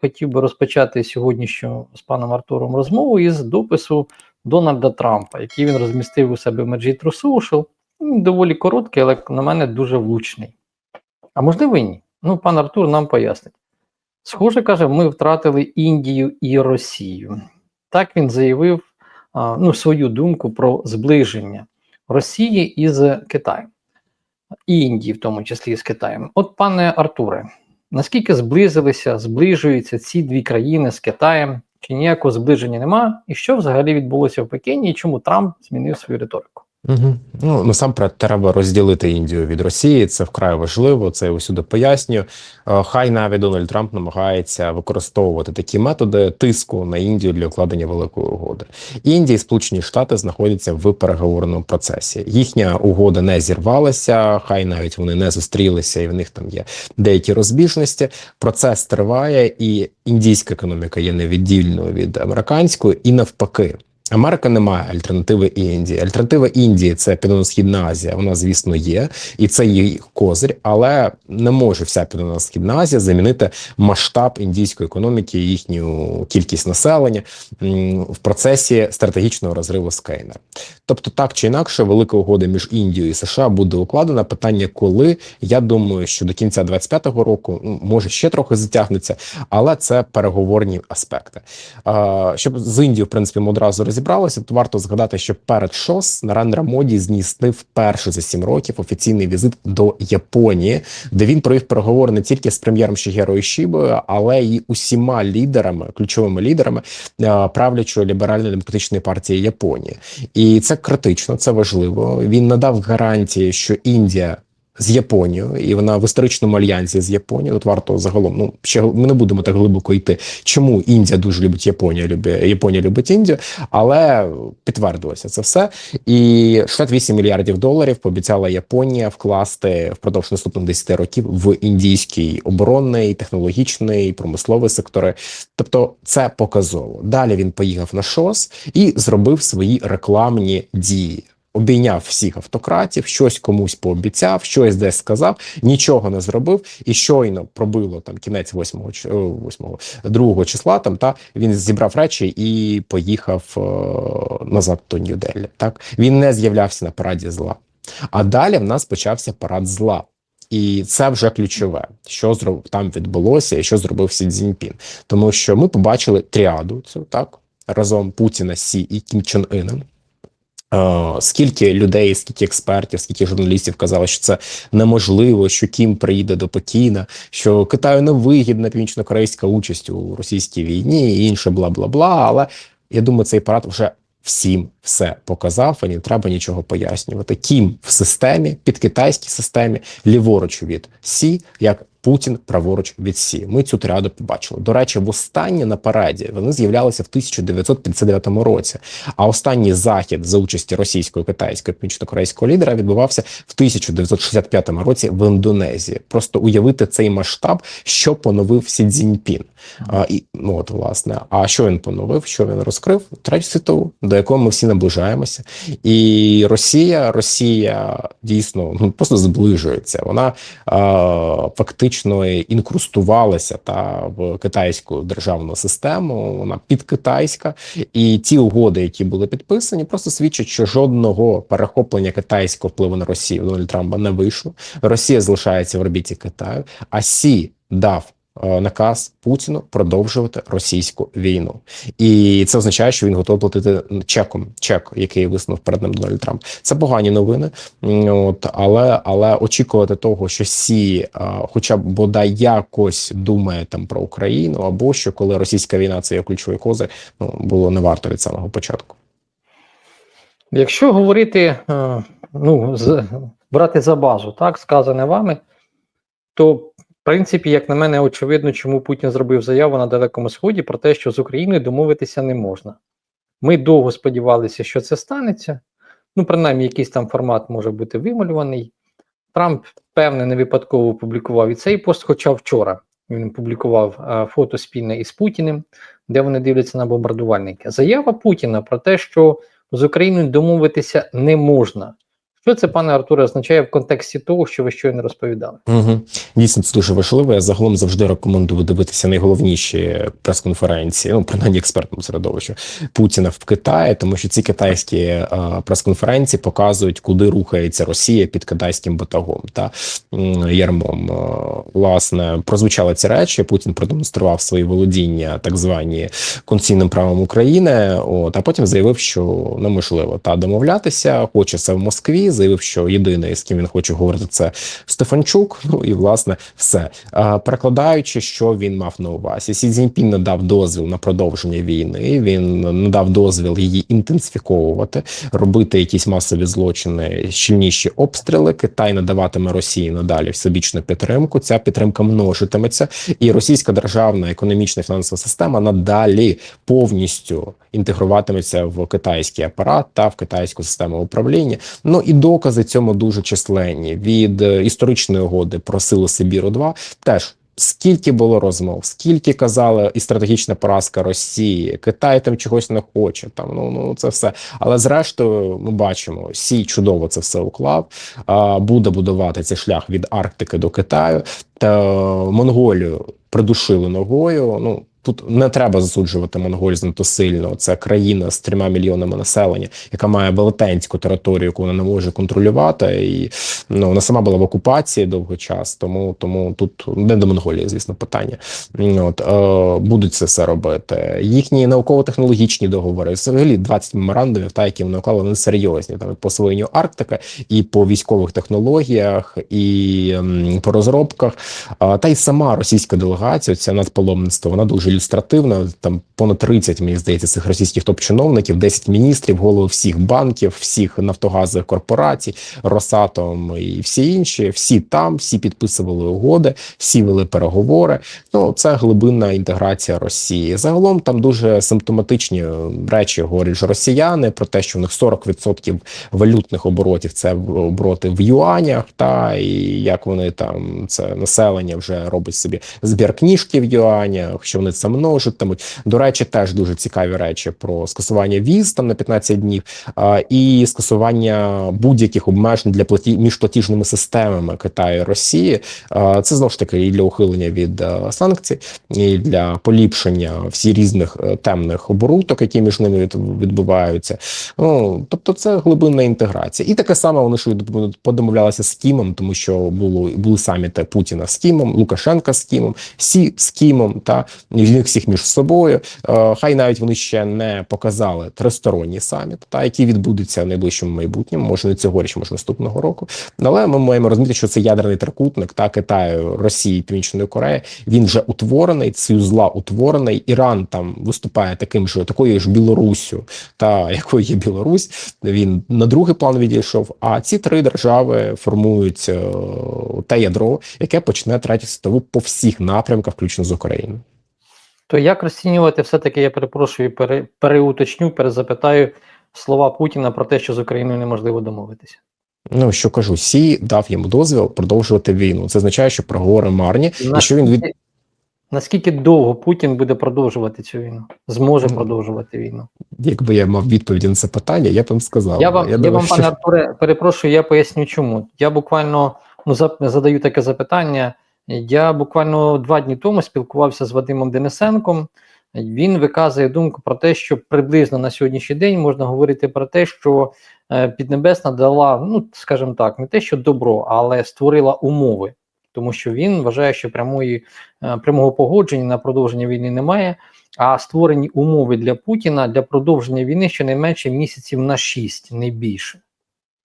хотів би розпочати сьогоднішню з паном Артуром розмову із допису Дональда Трампа, який він розмістив у себе в мережі True Social. Доволі короткий, але на мене дуже влучний. А можливо і ні. Ну, пан Артур нам пояснить. Схоже, каже, ми втратили Індію і Росію. Так він заявив ну, свою думку про зближення Росії із Китаєм, і Індії, в тому числі з Китаєм. От, пане Артуре, наскільки зблизилися, зближуються ці дві країни з Китаєм? Чи ніякого зближення нема? І що взагалі відбулося в Пекіні, і чому Трамп змінив свою риторику? Угу. Ну насамперед треба розділити Індію від Росії. Це вкрай важливо. Це я усюди пояснюю. Е, Хай навіть Дональд Трамп намагається використовувати такі методи тиску на Індію для укладення великої угоди. Індія і Сполучені Штати знаходяться в переговорному процесі. Їхня угода не зірвалася, хай навіть вони не зустрілися, і в них там є деякі розбіжності. Процес триває, і індійська економіка є невіддільною від американської, і навпаки. Америка не має альтернативи Індії. Альтернатива Індії це Південно-Східна Азія. Вона, звісно, є, і це її козир, але не може вся Південно-Східна Азія замінити масштаб індійської економіки, їхню кількість населення в процесі стратегічного розриву з Кейна. Тобто, так чи інакше, велика угода між Індією і США буде укладена. Питання, коли я думаю, що до кінця 25-го року ну, може ще трохи затягнеться, але це переговорні аспекти. Щоб з Індією, в принципі, ми одразу розібралися, то варто згадати, що перед ШОС Нарендра Моді здійснив вперше за сім років офіційний візит до Японії, де він провів переговори не тільки з прем'єром Шігеро Ішібою, але й усіма лідерами, ключовими лідерами правлячої ліберально-демократичної партії Японії, і це критично, це важливо. Він надав гарантії, що Індія. З Японією, і вона в історичному альянсі з Японією. Тут варто загалом. Ну ще ми не будемо так глибоко йти. Чому Індія дуже любить Японію, любить Японія любить Індію, але підтвердилося це все. І 68 мільярдів доларів пообіцяла Японія вкласти впродовж наступних 10 років в індійський оборонний, технологічний, промисловий сектори. Тобто, це показово. Далі він поїхав на ШОС і зробив свої рекламні дії. Обійняв всіх автократів, щось комусь пообіцяв, щось десь сказав, нічого не зробив, і щойно пробило там кінець 8 8 2 числа. Там та він зібрав речі і поїхав е, назад до Нью-Делі. Так він не з'являвся на параді зла. А далі в нас почався парад зла. І це вже ключове, що там відбулося, і що зробив Сі Цзіньпін. Тому що ми побачили тріаду цю так разом Путіна, Сі і Кім Чен Іна. Uh, скільки людей, скільки експертів, скільки журналістів казали, що це неможливо, що Кім приїде до Пекіна, що Китаю не вигідна північно-корейська участь у російській війні і інше, бла бла бла. Але я думаю, цей парад вже всім все показав, і не треба нічого пояснювати. Кім в системі, під китайській системі, ліворуч від Сі, як Путін праворуч від Сі. Ми цю тріаду побачили. До речі, в останнє на параді вони з'являлися в 1959 році. А останній захід за участі російського, китайського північно-корейського лідера відбувався в 1965 році в Індонезії. Просто уявити цей масштаб, що поновив Сі Цзіньпін. А, і ну от власне, а що він поновив? Що він розкрив? Третю світову, до якої ми всі наближаємося, і Росія, Росія дійсно ну просто зближується. Вона а, фактично інкрустувалася та в китайську державну систему. Вона підкитайська, і ті угоди, які були підписані, просто свідчать, що жодного перехоплення китайського впливу на Росію Дональд Трампа не вийшло. Росія залишається в орбіті Китаю, а Сі дав. Наказ Путіну продовжувати російську війну, і це означає, що він готовий платити чеком, чек, який виснув перед ним Дональд Трамп. Це погані новини. От але але очікувати того, що Сі, хоча б бодай якось думає там про Україну, або що коли російська війна це є ключовий козир, ну було не варто від самого початку. Якщо говорити, ну з брати за базу, так сказане вами, то принципі, як на мене, очевидно, чому Путін зробив заяву на Далекому Сході про те, що з Україною домовитися не можна. Ми довго сподівалися, що це станеться. Ну, принаймні, якийсь там формат може бути вималюваний. Трамп, певне, не випадково публікував і цей пост, хоча вчора він публікував а, фото спільне із Путіним, де вони дивляться на бомбардувальники. Заява Путіна про те, що з Україною домовитися не можна, Що це, пане Артуре, означає в контексті того, що ви щойно розповідали? Угу. Дійсно, це дуже важливо. Я загалом завжди рекомендую дивитися найголовніші прес-конференції, ну принаймні експертному середовищу Путіна в Китаї, тому що ці китайські е, прес-конференції показують, куди рухається Росія під китайським батагом та ярмом. Е, Власне, прозвучали ці речі. Путін продемонстрував свої володіння, так звані конституційним правом України. От а потім заявив, що неможливо та домовлятися. Хоче це в Москві. Заявив, що єдиний з ким він хоче говорити, це Стефанчук. Ну і власне все перекладаючи, що він мав на увазі. Сі Цзіньпін надав дозвіл на продовження війни. Він надав дозвіл її інтенсифіковувати, робити якісь масові злочини, щільніші обстріли. Китай надаватиме Росії надалі всебічну підтримку. Ця підтримка множитиметься, і російська державна економічна фінансова система надалі повністю інтегруватиметься в китайський апарат та в китайську систему управління. Ну і докази цьому дуже численні від е, історичної угоди про силу Сибіру 2 теж. Скільки було розмов, скільки казали і стратегічна поразка Росії, Китай там чогось не хоче. Там ну ну це все. Але зрештою, ми бачимо, Сій чудово це все уклав. А, буде будувати цей шлях від Арктики до Китаю. Та Монголію придушили ногою. Ну тут не треба засуджувати Монголію занадто сильно. Це країна з трьома мільйонами населення, яка має велетенську територію, яку вона не може контролювати, і ну вона сама була в окупації довгий час. Тому тому тут не до Монголії, звісно, питання. От е, будуть це все робити. Їхні науково-технологічні договори, взагалі 20 меморандумів, та які вони уклали, вони серйозні там і по освоєнню Арктики, і по військових технологіях, і м, по розробках. А, та й сама російська делегація, ця надпаломництво, вона дуже ілюстративна. Там понад 30, мені здається, цих російських топ-чиновників, 10 міністрів, голови всіх банків, всіх нафтогазових корпорацій, Росатом і всі інші. Всі там, всі підписували угоди, всі вели переговори. Ну це глибинна інтеграція Росії. Загалом там дуже симптоматичні речі говорять росіяни про те, що у них 40% валютних оборотів це обороти в юанях, та і як вони там це населення вже робить собі збір книжки в юанях, що вони це множитимуть. До речі, теж дуже цікаві речі про скасування віз там на 15 днів а, і скасування будь-яких обмежень для платі між платіжними системами Китаю і Росії. А, це знову ж таки і для ухилення від а, санкцій, і для поліпшення всі різних е, темних оборудок, які між ними від- відбуваються. Ну тобто, це глибинна інтеграція, і таке саме вони від- подомовлялися з Кімом, тому що було були саміти Путіна з Кімом, Лукашенка з Кімом, Сі з Кімом, та і всіх між собою. Е, Хай навіть вони ще не показали тристоронній саміт, та який відбудеться в найближчому майбутньому, може не цьогоріч, може наступного року. Але ми маємо розуміти, що це ядерний трикутник та Китаю, Росії, Північної Кореї. Він вже утворений, союз зла утворений. Іран там виступає таким же такою ж Білоруссю, та якою є Білорусь. Він на другий план відійшов. А ці три держави формують е, те ядро, яке почне третю світову по всіх напрямках, включно з Україною. То як розцінювати все-таки, я перепрошую, пере, переуточню, перезапитаю слова Путіна про те, що з Україною неможливо домовитися? Ну що кажу, Сі дав йому дозвіл продовжувати війну. Це означає, що проговори марні, і що він від Наскільки- Наскільки довго Путін буде продовжувати цю війну? Зможе продовжувати війну? якби я мав відповіді на це питання, я б вам сказав. Я вам, я, думаю, вам, що- пане Артуре, перепрошую, я поясню чому. Я буквально ну, задаю таке запитання. Я буквально два дні тому спілкувався з Вадимом Денисенком. Він виказує думку про те, що приблизно на сьогоднішній день можна говорити про те, що е, Піднебесна дала, ну скажімо так, не те, що добро, але створила умови, тому що він вважає, що прямої е, прямого погодження на продовження війни немає. А створені умови для Путіна для продовження війни щонайменше місяців на 6, не більше.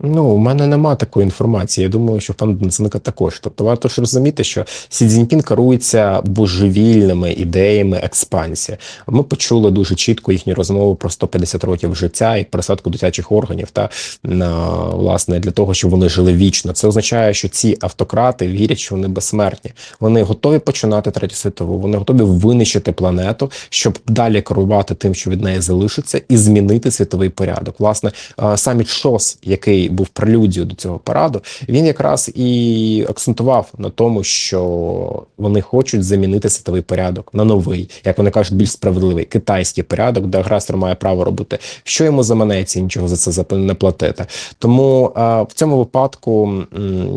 Ну, у мене нема такої інформації. Я думаю, що в пана також. Тобто, варто ж розуміти, що Сі Цзіньпін керується божевільними ідеями експансії. Ми почули дуже чітко їхню розмову про 150 років життя і пересадку дитячих органів та на власне для того, щоб вони жили вічно. Це означає, що ці автократи вірять, що вони безсмертні. Вони готові починати третю світову. Вони готові винищити планету, щоб далі керувати тим, що від неї залишиться, і змінити світовий порядок. Власне, е, саміт ШОС, який був прелюдією до цього параду, він якраз і акцентував на тому, що вони хочуть замінити світовий порядок на новий, як вони кажуть, більш справедливий китайський порядок, де агресор має право робити, що йому заманеться, нічого за це не платити. Тому е, в цьому випадку,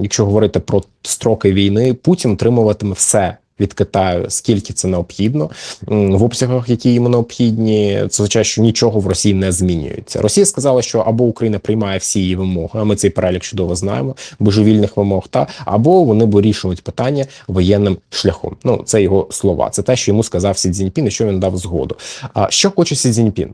якщо говорити про строки війни, Путін тримуватиме все. Від Китаю скільки це необхідно в обсягах, які йому необхідні, це означає, що нічого в Росії не змінюється. Росія сказала, що або Україна приймає всі її вимоги, а ми цей перелік чудово знаємо, божевільних вимог, та або вони вирішують питання воєнним шляхом. Ну це його слова. Це те, що йому сказав Сі Цзіньпін, і що він дав згоду. А що хоче Сі Цзіньпін?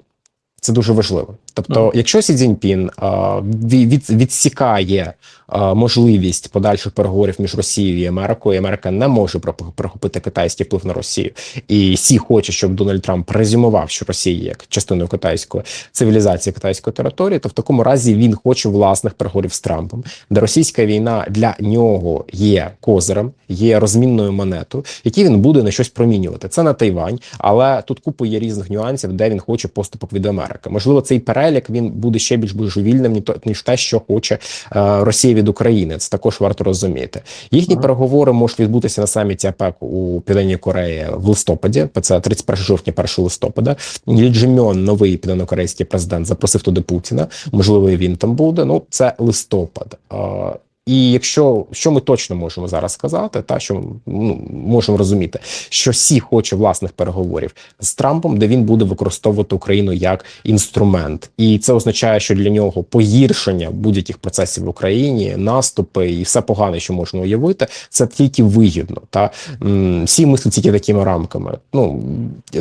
Це дуже важливо. Тобто, Мгм. якщо Сі Цзіньпін а, ві- від, відсікає а, можливість подальших переговорів між Росією і Америкою, і Америка не може прохопити китайський вплив на Росію, і Сі хоче, щоб Дональд Трамп презюмував, що Росія є як частиною китайської цивілізації китайської території, то в такому разі він хоче власних переговорів з Трампом, де російська війна для нього є козирем, є розмінною монетою, які він буде на щось промінювати. Це на Тайвань, але тут купа є різних нюансів, де він хоче поступок від Америки. Можливо, цей перелік він буде ще більш божевільним, ніж те, що хоче е, Росія від України. Це також варто розуміти. Їхні Ага. переговори можуть відбутися на саміті АПЕК у Південній Кореї в листопаді. Це 31 жовтня, 1 листопада. Лі Джимьон, новий південнокорейський президент, запросив туди Путіна. Можливо, і він там буде. Ну це листопад. І якщо що ми точно можемо зараз сказати, та що ну, можемо розуміти, що Сі хоче власних переговорів з Трампом, де він буде використовувати Україну як інструмент, і це означає, що для нього погіршення будь-яких процесів в Україні, наступи і все погане, що можна уявити, це тільки вигідно. Та всі мислять тільки такими рамками. Ну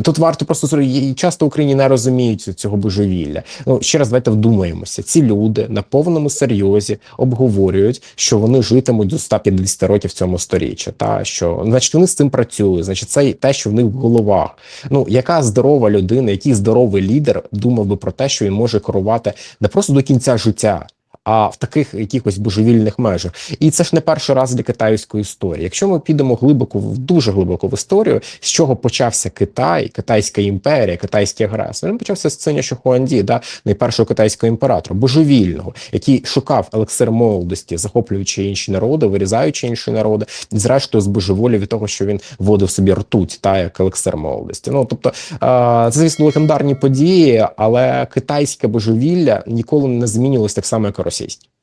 тут варто просто і часто в Україні не розуміють цього божевілля. Ну ще раз давайте вдумаємося. Ці люди на повному серйозі обговорюють, що вони житимуть до 150 років цьому сторіччі. Та що значить вони з цим працюють, значить, це те, що в них в головах. Ну яка здорова людина, який здоровий лідер думав би про те, що він може керувати не просто до кінця життя. А в таких якихось божевільних межах, і це ж не перший раз для китайської історії. Якщо ми підемо глибоко в дуже глибоко в історію, з чого почався Китай, Китайська імперія, китайський агресор, він почався з Циня Шихуанді, да, найпершого китайського імператора, божевільного, який шукав елексир молодості, захоплюючи інші народи, вирізаючи інші народи, і зрештою збожеволів від того, що він вводив собі ртуть, та як елексир молодості. Ну тобто, це звісно легендарні події, але китайське божевілля ніколи не змінювалось так само, як російське.